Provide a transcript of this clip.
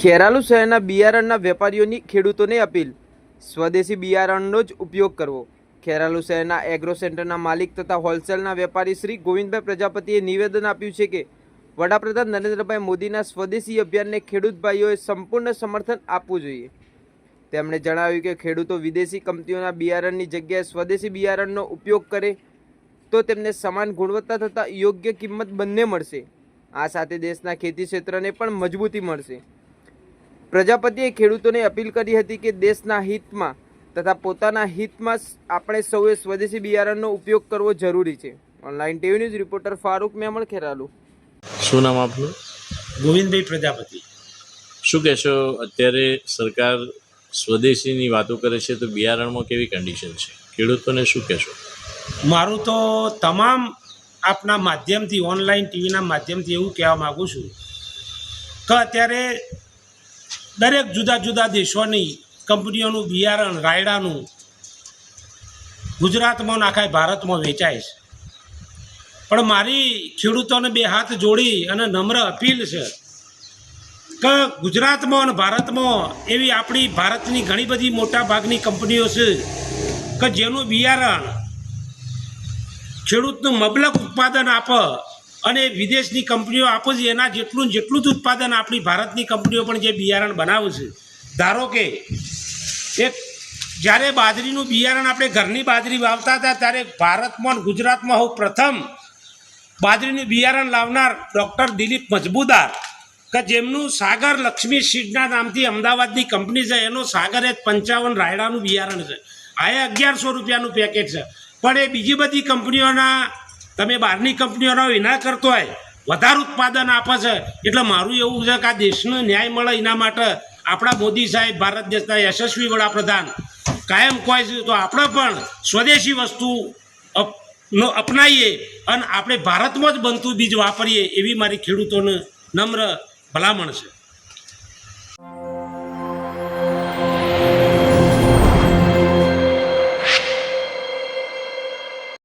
ખેરાલુ શહેરના બિયારણના વેપારીઓની ખેડૂતોને અપીલ. સ્વદેશી બિયારણનો જ ઉપયોગ કરવો. ખેરાલુ શહેરના એગ્રો સેન્ટરના માલિક તથા હોલસેલના વેપારી શ્રી ગોવિંદભાઈ પ્રજાપતિએ નિવેદન આપ્યું છે કે, વડાપ્રધાન નરેન્દ્રભાઈ મોદીના સ્વદેશી અભિયાનને ખેડૂત ભાઈઓએ સંપૂર્ણ સમર્થન આપવું જોઈએ. તેમણે જણાવ્યું કે ખેડૂતો વિદેશી કંપનીઓના બિયારણની જગ્યાએ સ્વદેશી બિયારણનો ઉપયોગ કરે તો તેમને સમાન ગુણવત્તા તથા યોગ્ય કિંમત બંને મળશે. આ સાથે દેશના ખેતી ક્ષેત્રને પણ મજબૂતી મળશે. પ્રજાપતિએ ખેડૂતોને અપીલ કરી હતી કે દેશના હિતમાં તથા પોતાના હિતમાં આપણે સૌએ સ્વદેશી બિયારણનો ઉપયોગ કરવો જરૂરી છે. Online TV news reporter Farooq Memon Kheralu. શું નામ આપનું? ગોવિંદભાઈ પ્રજાપતિ. શું કહેશો અત્યારે સરકાર સ્વદેશીની વાતો કરે છે તો બિયારણમાં કેવી કન્ડિશન છે? ખેડૂતોને શું કહેશો? મારું તો તમામ આપના માધ્યમથી ઓનલાઈન ટીવીના માધ્યમથી એવું કહેવા માગું છું કે અત્યારે દરેક જુદા જુદા દેશોની કંપનીઓનું બિયારણ, રાયડાનું ગુજરાતમાં આખા ભારતમાં વેચાય છે. પણ મારી ખેડૂતોને બે હાથ જોડી અને નમ્ર અપીલ છે કે ગુજરાતમાં અને ભારતમાં એવી આપણી ભારતની ઘણી બધી મોટા ભાગની કંપનીઓ છે કે જેનું બિયારણ ખેડૂતનું મબલક ઉત્પાદન આપે અને વિદેશની કંપનીઓ આપો છે, એના જેટલું જેટલું જ ઉત્પાદન આપણી ભારતની કંપનીઓ પણ જે બિયારણ બનાવે છે. ધારો કે એક જ્યારે બાજરીનું બિયારણ આપણે ઘરની બાજરી વાવતા હતા, ત્યારે ભારતમાં ગુજરાતમાં હું પ્રથમ બાજરીનું બિયારણ લાવનાર ડૉક્ટર દિલીપ મજબૂદાર, કે જેમનું સાગર લક્ષ્મી સીડના નામથી અમદાવાદની કંપની છે, એનું સાગર એ પંચાવન રાયડાનું બિયારણ છે. આ અગિયારસો રૂપિયાનું પેકેટ છે. પણ એ બીજી બધી કંપનીઓના તમે બહારની કંપનીઓનો વિના કરતો હોય. વધારે ઉત્પાદન આપે છે. એટલે મારું એવું છે કે આ દેશનો ન્યાય મળે એના માટે આપણા મોદી સાહેબ, ભારત દેશના યશસ્વી વડાપ્રધાન કાયમ કહે છે, તો આપણે પણ સ્વદેશી વસ્તુ નો અપનાવીએ અને આપણે ભારતમાં જ બનતું બીજ વાપરીએ, એવી મારી ખેડૂતોને નમ્ર ભલામણ છે.